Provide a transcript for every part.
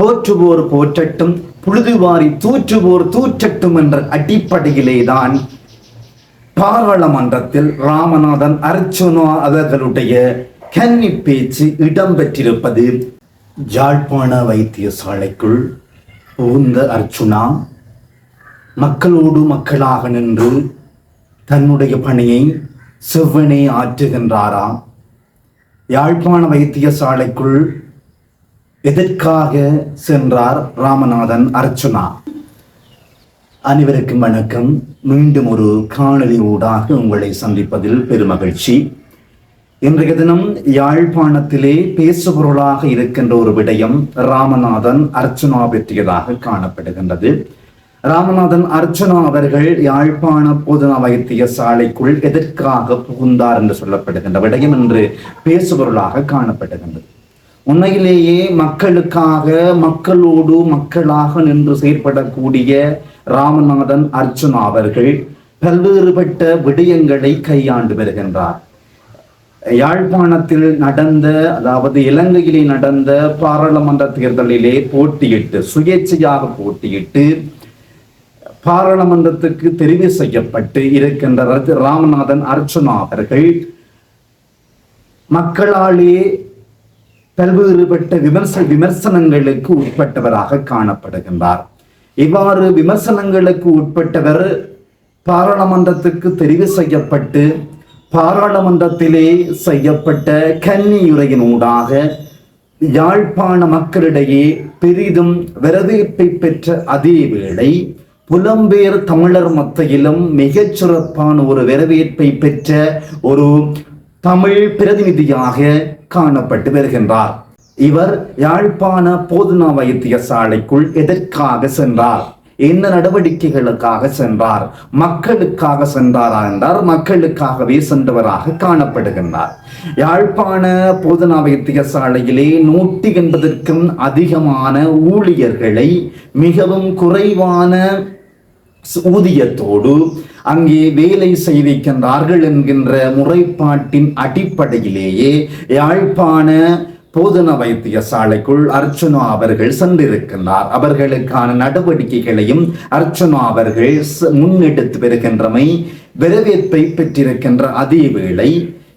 போற்றுவோர் போற்றட்டும் புழுதுவாரி தூற்றுவோர் தூற்றட்டும் என்ற அடிப்படையிலேதான் பாராளுமன்றத்தில் ராமநாதன் அர்ச்சுனா அவர்களுடைய கன்னி பேச்சு இடம்பெற்றிருப்பது. யாழ்ப்பாண வைத்தியசாலைக்குள் புகுந்த அர்ச்சுனா மக்களோடு மக்களாக நின்று தன்னுடைய பணியை செவ்வனே ஆற்றுகின்றாராம். யாழ்ப்பாண வைத்தியசாலைக்குள் எதற்காக சென்றார் ராமநாதன் அர்ச்சுனா அனைவருக்கும் வணக்கம். மீண்டும் ஒரு காணொலி ஊடாக உங்களை சந்திப்பதில் பெருமகிழ்ச்சி. இன்றைய தினம் யாழ்ப்பாணத்திலே பேசுபொருளாக இருக்கின்ற ஒரு விடயம் ராமநாதன் அர்ச்சுனா பற்றியதாக காணப்படுகின்றது. ராமநாதன் அர்ச்சுனா அவர்கள் யாழ்ப்பாண போதனா வைத்திய சாலைக்குள் எதற்காக புகுந்தார் என்று சொல்லப்படுகின்ற விடயம் என்று பேசுபொருளாக காணப்படுகின்றது. உண்மையிலேயே மக்களுக்காக மக்களோடு மக்களாக நின்று செயற்படக்கூடிய ராமநாதன் அர்ஜுனா அவர்கள் பல்வேறுபட்ட விடயங்களை கையாண்டு வருகின்றார். யாழ்ப்பாணத்தில் நடந்த அதாவது இலங்கையிலே நடந்த பாராளுமன்ற தேர்தலிலே போட்டியிட்டு சுயேட்சையாக போட்டியிட்டு பாராளுமன்றத்துக்கு தெரிவு செய்யப்பட்டு இருக்கின்ற ராமநாதன் அர்ச்சுனா அவர்கள் மக்களாலே பல்வேறுபட்ட விமர்ச விமர்சனங்களுக்கு உட்பட்டவராக காணப்படுகின்றார். இவ்வாறு விமர்சனங்களுக்கு உட்பட்டவர் பாராளுமன்றத்துக்கு தெரிவு செய்யப்பட்டு பாராளுமன்றத்திலே செய்யப்பட்ட கன்னியுரையினூடாக யாழ்ப்பாண மக்களிடையே பெரிதும் வரவேற்பை பெற்ற அதே வேளை புலம்பெயர் தமிழர் மத்தியிலும் மிகச் சிறப்பான ஒரு வரவேற்பை பெற்ற ஒரு தமிழ் பிரதிநிதியாக காணப்பட்டு வருகின்றார். இவர் யாழ்ப்பாண போதனா வைத்தியசாலைக்குள் எதற்காக சென்றார்? என்ன நடவடிக்கைகளுக்காக சென்றார்? மக்களுக்காக சென்றாரா என்றார். மக்களுக்காகவே சென்றவராக காணப்படுகின்றார். யாழ்ப்பாண போதனா வைத்தியசாலையிலே நூற்றி எண்பதற்கும் அதிகமான ஊழியர்களை மிகவும் குறைவான ஊதியத்தோடு அங்கே வேலை செய்திருக்கின்றார்கள் என்கின்ற முறைப்பாட்டின் அடிப்படையிலேயே யாழ்ப்பாண போதன வைத்தியசாலைக்குள் அர்ச்சனா அவர்கள் சென்றிருக்கின்றார். அவர்களுக்கான நடவடிக்கைகளையும் அர்ச்சனா அவர்கள் முன்னெடுத்து வருகின்றமை வரவேற்பை பெற்றிருக்கின்ற அதே வேளை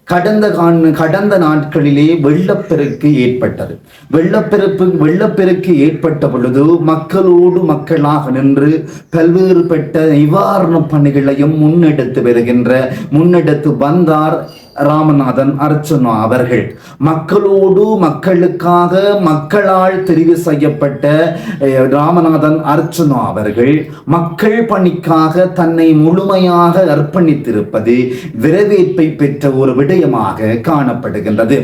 கடந்த காண் கடந்த நாட்களிலே வெள்ளப்பெருக்கு ஏற்பட்டது. வெள்ளப்பெருக்கு வெள்ளப்பெருக்கு ஏற்பட்ட பொழுது மக்களோடு மக்களாக நின்று பல்வேறுபட்ட நிவாரண பணிகளையும் முன்னெடுத்து வருகின்ற முன்னெடுத்து வந்தார் ராமநாதன் அர்ச்சுனா அவர்கள். மக்களோடு மக்களுக்காக மக்களால் தெரிவு செய்யப்பட்ட அஹ், ராமநாதன் அர்ச்சுனா அவர்கள் மக்கள் பணிக்காக தன்னை முழுமையாக அர்ப்பணித்திருப்பது வரவேற்பை பெற்ற ஒரு விடயமாக காணப்படுகின்றது.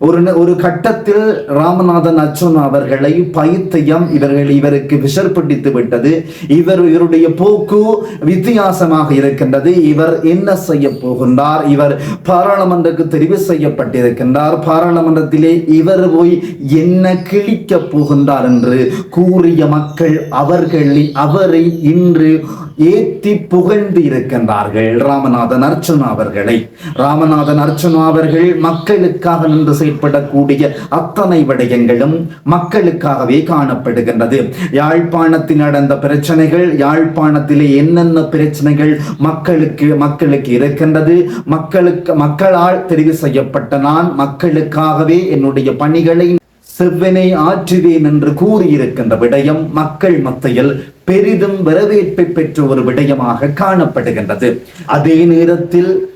ஒரு ந- ஒரு கட்டத்தில் ராமநாதன் அர்ச்சுனா அவர்களை பைத்தியம் இவர்கள் இவருக்கு விஷர்பிடித்து விட்டது. இவர் இவருடைய போக்கு வித்தியாசமாக இருக்கின்றது. இவர் என்ன செய்ய போகின்றார்? இவர் பாராளுமன்றக்கு தெரிவு செய்யப்பட்டிருக்கின்றார். பாராளுமன்றத்திலே இவர் போய் என்ன கிழிக்க போகின்றார் என்று கூறிய மக்கள் அவர்களை அவரை இன்று ஏத்தி புகழ்ந்து இருக்கின்றார்கள் ராமநாதன் அர்ச்சனா அவர்களை. ராமநாதன் அர்ச்சனா அவர்கள் மக்களுக்காக நின்று செயற்படக்கூடிய அத்தனை விடயங்களும் மக்களுக்காகவே காணப்படுகின்றது. யாழ்ப்பாணத்தில் நடந்த பிரச்சனைகள் யாழ்ப்பாணத்திலே என்னென்ன பிரச்சனைகள் மக்களுக்கு மக்களுக்கு இருக்கின்றது மக்களுக்கு மக்களால் தெரிவு செய்யப்பட்ட நான் மக்களுக்காகவே என்னுடைய பணிகளை செவ்வனை ஆற்றுவேன் என்று கூறியிருக்கின்ற விடயம் மக்கள் மத்தியில் பெரிதும் வரவேற்பை பெற்ற ஒரு விடயமாக காணப்படுகின்றது. அதே நேரத்தில்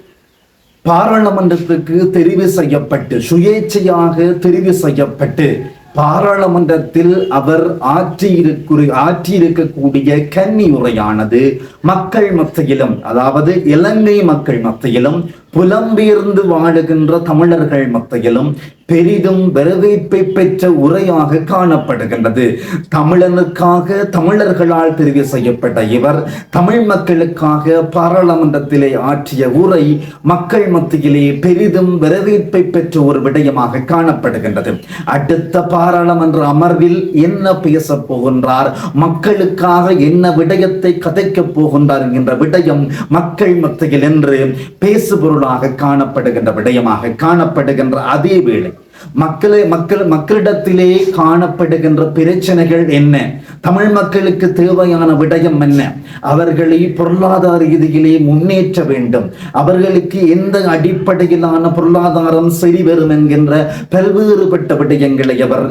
பாராளுமன்றத்துக்கு தெரிவு செய்யப்பட்டு சுயேட்சையாக தெரிவு செய்யப்பட்டு பாராளுமன்றத்தில் அவர் ஆற்றியிருக்கு ஆற்றியிருக்கக்கூடிய கன்னி உரையானது மக்கள் மத்தியிலும் அதாவது இலங்கை மக்கள் மத்தியிலும் புலம்பெயர்ந்து வாழுகின்ற தமிழர்கள் மத்தியிலும் பெரிதும் வரவேற்பை பெற்ற உரையாக காணப்படுகின்றது. தமிழனுக்காக தமிழர்களால் தெரிவு செய்யப்பட்ட இவர் தமிழ் மக்களுக்காக பாராளுமன்றத்திலே ஆற்றிய உரை மக்கள் மத்தியிலே பெரிதும் வரவேற்பை பெற்ற ஒரு விடயமாக காணப்படுகின்றது. அடுத்த பாராளுமன்ற அமர்வில் என்ன பேசப் போகின்றார்? மக்களுக்காக என்ன விடயத்தை கதைக்கப் போகின்றார் என்கின்ற விடயம் மக்கள் மத்தியில் என்று பேசுபொருள் பொருளாக காணப்படுகின்ற விடயமாக காணப்படுகின்ற அதே வேளை மக்களை மக்கள் மக்களிடத்திலே காணப்படுகின்ற பிரச்சனைகள் என்ன? தமிழ் மக்களுக்கு தேவையான விடயம் என்ன? அவர்களை பொருளாதார ரீதியிலே முன்னேற்ற வேண்டும். அவர்களுக்கு எந்த அடிப்படையிலான பொருளாதாரம் சரி வரும் என்கின்ற பல்வேறுபட்ட விடயங்களை அவர்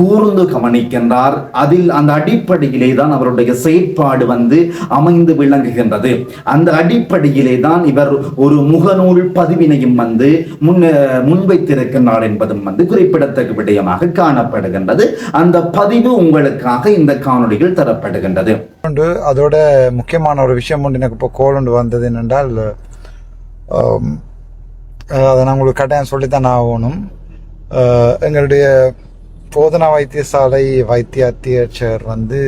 கூர்ந்து கவனிக்கின்றார். அதில் அந்த அடிப்படையிலே தான் அவருடைய செயற்பாடு வந்து அமைந்து விளங்குகின்றது. அந்த அடிப்படையிலே தான் இவர் ஒரு முகநூல் பதிவினையும் வந்து முன் முன்வைத்திருக்கின்றார் என்பதும் வந்து குறிப்பிடத்தக்க விடயமாக காணப்படுகின்றது. அந்த பதிவு உங்களுக்காக இந்த காணொளியில் தரப்படுகின்றது. அதோட முக்கியமான ஒரு விஷயம் ஒன்று எனக்கு இப்போ கோல் ஒன்று வந்தது என்னென்றால் அதை நான் உங்களுக்கு கட்டாயம் சொல்லித்தான் ஆகணும். எங்களுடைய போதனா வைத்தியசாலை வைத்திய அத்தியட்சர் வந்து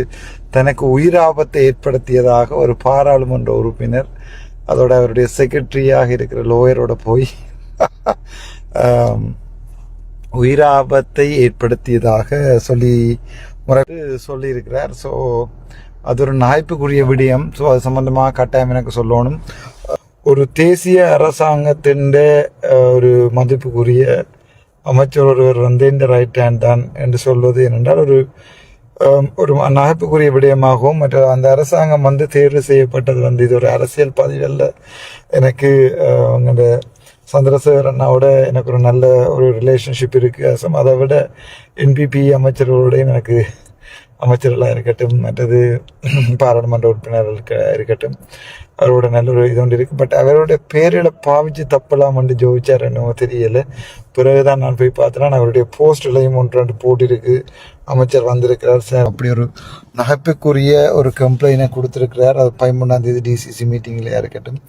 தனக்கு உயிராபத்தை ஏற்படுத்தியதாக ஒரு பாராளுமன்ற உறுப்பினர் அதோட அவருடைய செக்ரட்டரியாக இருக்கிற லோயரோட போய் உயிராபத்தை ஏற்படுத்தியதாக சொல்லி முறை சொல்லியிருக்கிறார். ஸோ அது ஒரு நாய்ப்புக்குரிய விடயம். ஸோ அது சம்பந்தமாக கட்டாயம் எனக்கு சொல்லணும். ஒரு தேசிய அரசாங்கத்தின் ஒரு மதிப்புக்குரிய அமைச்சர் ஒருவர் வந்து இந்த ரைட் ஹேண்ட் தான் என்று சொல்வது என்னென்றால் ஒரு ஒரு நகைப்புக்குரிய விடயமாகவும் மற்ற அந்த அரசாங்கம் வந்து தேர்வு செய்யப்பட்டது வந்து இது ஒரு அரசியல் பதிவல்ல எனக்கு அந்த அவங்க சந்திரசேகர் அண்ணாவோட எனக்கு ஒரு நல்ல ஒரு ரிலேஷன்ஷிப் இருக்குது அதை விட என்பிபி அமைச்சர்களோடையும் எனக்கு அமைச்சர்களாக இருக்கட்டும் மற்றது பாராளுமன்ற உறுப்பினர்களுக்கு இருக்கட்டும் அவரோட நல்ல ஒரு இது ஒன்று இருக்குது பட் அவரோட பேரில் பாவிச்சு தப்பலாம் வந்து ஜோதிச்சார் என்னவோ தெரியலை. பிறகுதான் நான் போய் பார்த்தேன்னா அவருடைய போஸ்ட்லையும் ஒன்று ரெண்டு போட்டிருக்கு. அமைச்சர் வந்திருக்கிறார் சார் அப்படி ஒரு நகைப்புக்குரிய ஒரு கம்ப்ளைனை கொடுத்துருக்கிறார். அது பதிமூணாம் தேதி டிசிசி மீட்டிங்லையா இருக்கட்டும்.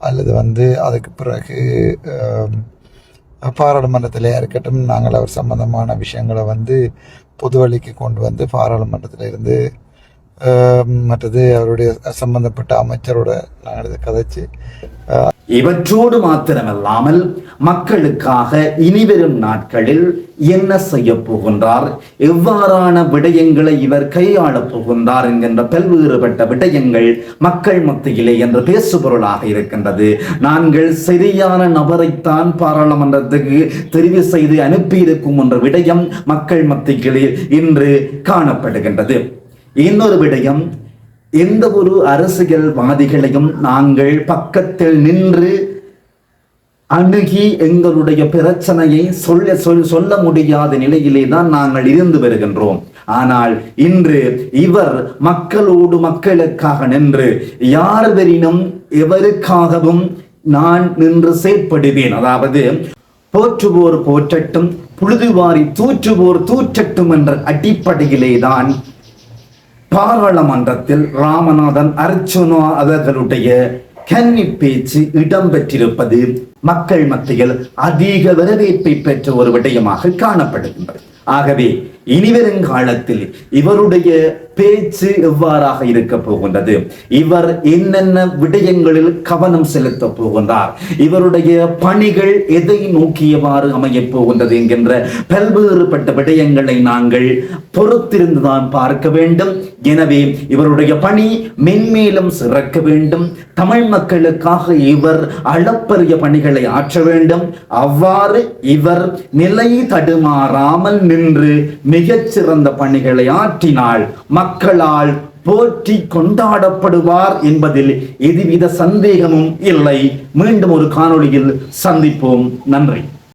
அல்லது வந்து அதுக்கு பிறகு பாராளுமன்றத்தில் பாராளுமன்றத்திலே இருக்கட்டும் நாங்கள் அவர் சம்பந்தமான விஷயங்களை வந்து பொதுவழிக்கு கொண்டு வந்து பாராளுமன்றத்தில் இருந்து மற்றது அவருடைய சம்பந்தப்பட்ட அமைச்சரோட நாங்கள் இதை கதைச்சு இவற்றோடு மாத்திரமல்லாமல் மக்களுக்காக இனிவரும் நாட்களில் என்ன செய்ய போகின்றார்? எவ்வாறான விடயங்களை இவர் கையாளப் போகின்றார் என்கின்ற பல்வேறுபட்ட விடயங்கள் மக்கள் மத்தியிலே என்ற பேசுபொருளாக இருக்கின்றது. நாங்கள் சரியான நபரைத்தான் பாராளுமன்றத்துக்கு தெரிவு செய்து அனுப்பியிருக்கும் என்ற விடயம் மக்கள் மத்தியிலே இன்று காணப்படுகின்றது. இன்னொரு விடயம் எந்த ஒரு அரசியல்வாதிகளையும் நாங்கள் பக்கத்தில் நின்று அணுகி எங்களுடைய பிரச்சனையை சொல்ல சொல் சொல்ல முடியாத நிலையிலே தான் நாங்கள் இருந்து வருகின்றோம். ஆனால் இன்று இவர் மக்களோடு மக்களுக்காக நின்று யார்வரினும் எவருக்காகவும் நான் நின்று செயற்படுவேன். அதாவது போற்றுவோர் போற்றட்டும் புழுதுவாரி தூற்றுவோர் தூற்றட்டும் என்ற அடிப்படையிலே தான் பாராளுமன்றத்தில் ராமநாதன் அர்ஜுனா அவர்களுடைய கன்னி பேச்சு இடம்பெற்றிருப்பது மக்கள் மத்தியில் அதிக வரவேற்பை பெற்ற ஒரு விடயமாக காணப்படுகின்றது. ஆகவே இனிவரும் காலத்தில் இவருடைய பேச்சு எவ்வாறாக இருக்க போகின்றது? இவர் என்னென்ன விடயங்களில் கவனம் செலுத்த போகின்றார்? இவருடைய பணிகள் எதை நோக்கியவாறு அமையப் போகின்றது என்கின்ற பல்வேறுபட்ட விடயங்களை நாங்கள் பொறுத்திருந்துதான் பார்க்க வேண்டும். எனவே இவருடைய பணி மென்மேலும் சிறக்க வேண்டும். தமிழ் மக்களுக்காக இவர் அளப்பரிய பணிகளை ஆற்ற வேண்டும். அவ்வாறு இவர் நிலை தடுமாறாமல் நின்று மிகச்சிறந்த பணிகளை ஆற்றினால் மக்களால் போற்றி கொண்டாடப்படுவார் என்பதில் எதுவித சந்தேகமும் இல்லை. மீண்டும் ஒரு காணொளியில் சந்திப்போம். நன்றி.